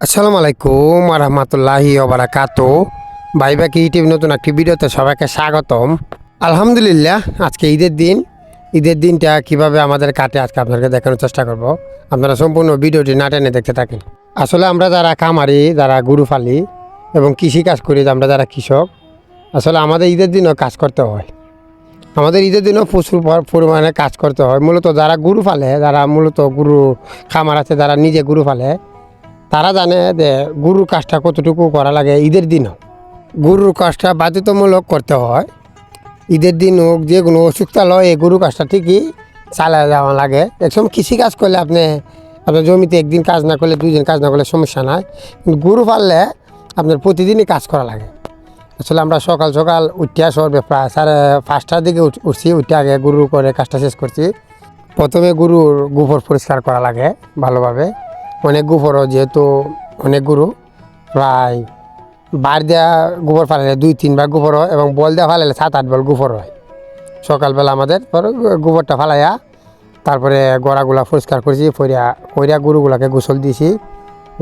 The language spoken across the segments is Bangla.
আসসালামু আলাইকুম রহমতুল্লাহি ওবারাকাতু ভাই বাকি ইউটিউব নতুন একটি ভিডিওতে সবাইকে স্বাগতম। আলহামদুলিল্লাহ, আজকে ঈদের দিন। ঈদের দিনটা কীভাবে আমাদের কাটে আজকে আপনাদেরকে দেখানোর চেষ্টা করব। আপনারা সম্পূর্ণ ভিডিওটি না টেনে দেখতে থাকেন। আসলে আমরা যারা খামারি, যারা গরু ফালি এবং কৃষি কাজ করি, আমরা যারা কৃষক, আসলে আমাদের ঈদের দিনও কাজ করতে হয়। আমাদের ঈদের দিনও প্রচুর পর- পরিমাণে কাজ করতে হয়। মূলত যারা গরু ফালে যারা মূলত গরু খামার আছে, যারা নিজে গরু ফালে তারা জানে যে গরুর কাজটা কতটুকু করা লাগে ঈদের দিনও গরুর কাজটা বাধ্যতামূলক করতে হয়। ঈদের দিন হোক, যে কোনো অসুখতালয় এই গরু কাজটা ঠিকই চালা যাওয়া লাগে। একসময় কৃষি কাজ করলে আপনি, আপনার জমিতে একদিন কাজ না করলে দুই দিন কাজ না করলে সমস্যা নাই। কিন্তু গরু পাললে আপনার প্রতিদিনই কাজ করা লাগে। আসলে আমরা সকাল সকাল উঠিয়া সরবে ব্যাপার সাড়ে পাঁচটার দিকে উঠ- উঠছি, উঠে আগে গরু করে কাজটা শেষ করছি। প্রথমে গরুর গোবর পরিষ্কার করা লাগে ভালোভাবে। অনেক গোবরও যেহেতু অনেক গরু, প্রায় বার দেওয়া গোবর ফালালে দুই তিনবার গোবর হয় এবং বল দেওয়া ফালালে সাত, আট বল গোবর হয়। সকালবেলা আমাদের গোবরটা ফালাইয়া তারপরে গড়াগুলা পরিষ্কার করছি ফরিয়া ফরিয়া গরুগুলাকে গোসল দিয়েছি।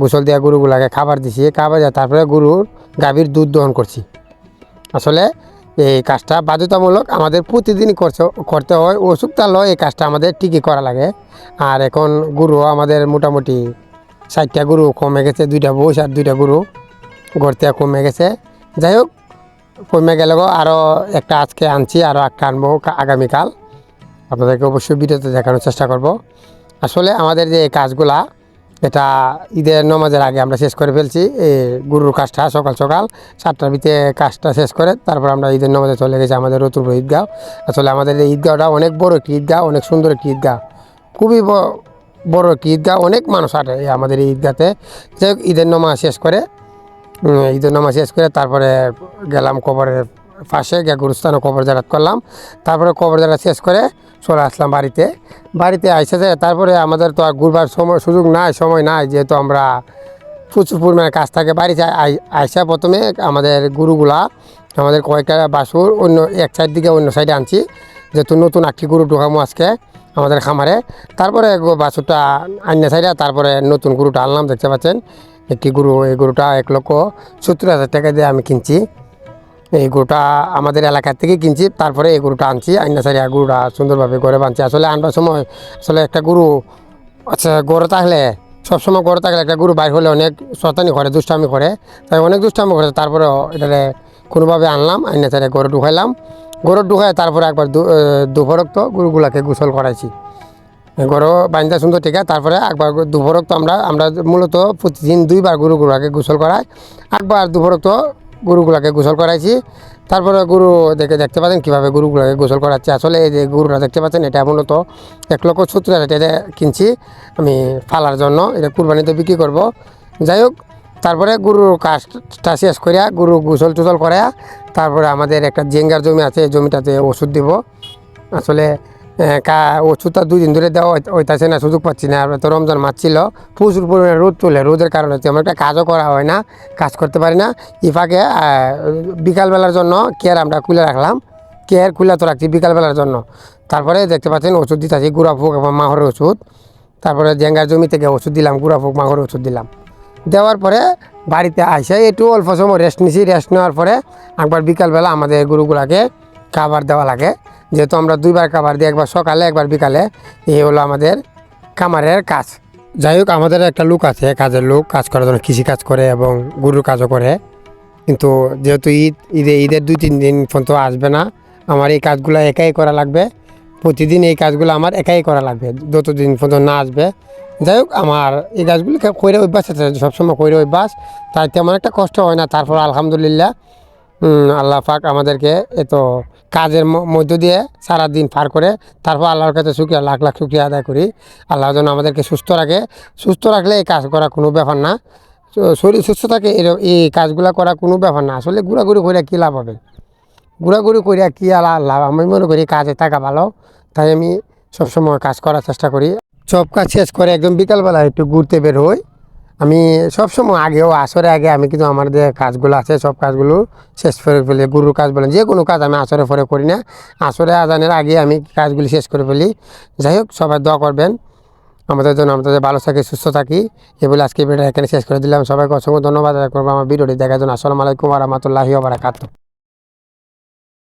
গোসল দেওয়া গরুগুলাকে খাবার দিছি খাবার দেওয়া তারপরে গরুর গাভীর দুধ দহন করছি। আসলে এই কাজটা বাধ্যতামূলক আমাদের প্রতিদিনই করছে, করতে হয় অসুখতালয় এই কাজটা আমাদের ঠিকই করা লাগে। আর এখন গরু আমাদের মোটামুটি ষাটটা গরু কমে গেছে, দুইটা বস আর দুইটা গরু গড়তে কমে গেছে। যাই হোক, কমে গেলে আরও একটা আজকে আনছি আরও একটা আনব আগামীকাল। আপনাদেরকে অবশ্যই ভিডিওতে দেখানোর চেষ্টা করব। আসলে আমাদের যে কাজগুলা, এটা ঈদের নমাজের আগে আমরা শেষ করে ফেলছি। এই গরুর কাজটা সকাল সকাল সাতটার ভিতরে কাজটা শেষ করে তারপর আমরা ঈদের নমাজে চলে গেছি আমাদের রতুলপুর ঈদগাঁও। আসলে আমাদের এই ঈদগাঁওটা অনেক বড় একটি ঈদগাঁও, অনেক সুন্দর একটি ঈদগাঁও। খুবই বড় একটি ঈদগাঁও অনেক মানুষ আটে আমাদের এই ঈদগাতে। যাই হোক, ঈদের নমাজ শেষ করে ঈদের নামাজ শেষ করে তারপরে গেলাম কবরের পাশে, গিয়ে গুরুস্থানে কবর জারাত করলাম। তারপরে কবর জারাত শেষ করে চলে আসলাম বাড়িতে। বাড়িতে আইসে যে তারপরে আমাদের তো আর ঘুরবার সময়, সুযোগ নাই, সময় নাই, যেহেতু আমরা প্রচুর পরিমাণে কাজ থাকে। বাড়িতে আই- আইসা প্রথমে আমাদের গুরুগুলা, আমাদের কয়েকটা বাসুর অন্য এক সাইড দিকে অন্য সাইডে আনছি। যেহেতু নতুন একটি গরু ঢোকামো আজকে আমাদের খামারে। তারপরে বাছুরটা অন্য সাইডে তারপরে নতুন গরুটা আনলাম, দেখতে পাচ্ছেন? একটি গরু, এই গরুটা এক লক্ষ সত্তর হাজার টাকা দিয়ে আমি কিনছি। এই গরুটা আমাদের এলাকার থেকে কিনছি, তারপরে এই গরুটা আনছি, আইনা সারিয়া গরুটা সুন্দরভাবে ঘরে বানছি। আসলে আনবার সময়, আসলে একটা গরু আচ্ছা গড়ে থাকলে, সবসময় গড়ে থাকলে একটা গরু বাইর হলে অনেক শতানি করে, দুষ্টামি করে। তাই অনেক দুষ্টামি করে তারপরে এটারে কোনোভাবে আনলাম, আইনা সারিয়া গরু ঢুকাইলাম। গরু ঢুকাই, তারপরে একবার দুপুরক্ত গরুগুলাকে গোসল করাইছি। গরু বান্ধা সুন্দর ঠিক, তারপরে একবার দুপুরক তো আমরা আমরা মূলত প্রতিদিন দুইবার গরুগুলাকে গোসল করাই। একবার দুপুরক তো গরুগুলাকে গোসল করাইছি। তারপরে গরু দেখে দেখতে পাচ্ছেন কীভাবে গরুগুলাকে গোসল করাচ্ছি। আসলে এই যে গরুটা দেখতে পাচ্ছেন, এটা মূলত এক লক্ষ সত্তর হাজার কিনছি। আমি ফালার জন্য এটা কুরবানিতে বিক্রি করব। যাই হোক তারপরে গরুর কাজটা শেষ করিয়া গরু গোসল টুসল করাইয়া তারপরে আমাদের একটা জেঙ্গার জমি আছে জমিটাতে ওষুধ দিব। আসলে কা, ওষুধটা দুই দিন ধরে দেওয়া হইত- হইতাছে না, সুযোগ পাচ্ছি না। তো রমজান মাস ছিল, প্রচুর পরিমাণে রোদ চলে রোদের কারণে তেমন একটা কাজও করা হয় না, কাজ করতে পারি না। ইফাকে বিকালবেলার জন্য কেয়ার আমরা খুলে রাখলাম। কেয়ার খুলে তো রাখছি বিকালবেলার জন্য। তারপরে দেখতে পাচ্ছেন ওষুধ দিতেছি, গুড়া ফুক এবং মাহরের ওষুধ। তারপরে জেঙ্গার জমি থেকে ওষুধ দিলাম, গুড়া ফুক, মাহরের ওষুধ দিলাম। দেওয়ার পরে বাড়িতে আইসে একটু অল্প সময় রেস্ট নিছি। রেস্ট নেওয়ার পরে একবার বিকালবেলা আমাদের গরুগুলাকে খাবার দেওয়া লাগে। যেহেতু আমরা দুইবার খাবার দিই, একবার সকালে, একবার বিকালে। এই হলো আমাদের খামারের কাজ। যাই হোক, আমাদের একটা লোক আছে, কাজের লোক, কাজ করার জন্য কৃষি কাজ করে এবং গরুর কাজও করে। কিন্তু যেহেতু ঈদ, ঈদে, ঈদের দুই, তিন দিন পর্যন্ত আসবে না, আমার এই কাজগুলো একাই করা লাগবে। প্রতিদিন এই কাজগুলো আমার একাই করা লাগবে, যতদিন পর্যন্ত না আসবে। যাই হোক, আমার এই গাছগুলি কইরে অভ্যাস আছে, সবসময় কইরে অভ্যাস। তাই তেমন একটা কষ্ট হয় না। তারপর আলহামদুলিল্লাহ আল্লাহ পাক আমাদেরকে এত কাজের মধ্য দিয়ে সারা দিন পার করে, তারপর আল্লাহর কাছে শুক্রিয়া, লাখ লাখ শুক্রিয়া আদায় করি। আল্লাহ যেন আমাদেরকে সুস্থ রাখে। সুস্থ রাখলে এই কাজ করা কোনো ব্যাপার না। শরীর সুস্থ থাকে এই কাজগুলো করা কোনো ব্যাপার না। আসলে ঘোরাঘুরি করে কী লাভ হবে? ঘোরাঘুরি করিয়া কী আর লাভ আমি মনে করি কাজে থাকা ভালো। তাই আমি সবসময় কাজ করার চেষ্টা করি। সব কাজ শেষ করে একদম বিকালবেলা একটু ঘুরতে বের হই। আমি সবসময় আগেও আসরে আগে আমি কিন্তু আমার যে কাজগুলো আছে, সব কাজগুলো শেষ করে ফেলি, গুরুর কাজ বলেন, যে কোনো কাজ আমি আসরে পরে করি না। আসরে আজানের আগে আমি কাজগুলি শেষ করে ফেলি। যাই হোক, সবাই দোয়া করবেন। আমাদের জন্য আমাদের ভালো থাকি, সুস্থ থাকি, এ বলে আজকে ভিডিও এখানে শেষ করে দিলাম। সবাইকে অসংখ্য ধন্যবাদ। করব আমার ভিডিওটি দেখার জন্য আসসালামু আলাইকুম রহমতুল্লাহি বারাকাতু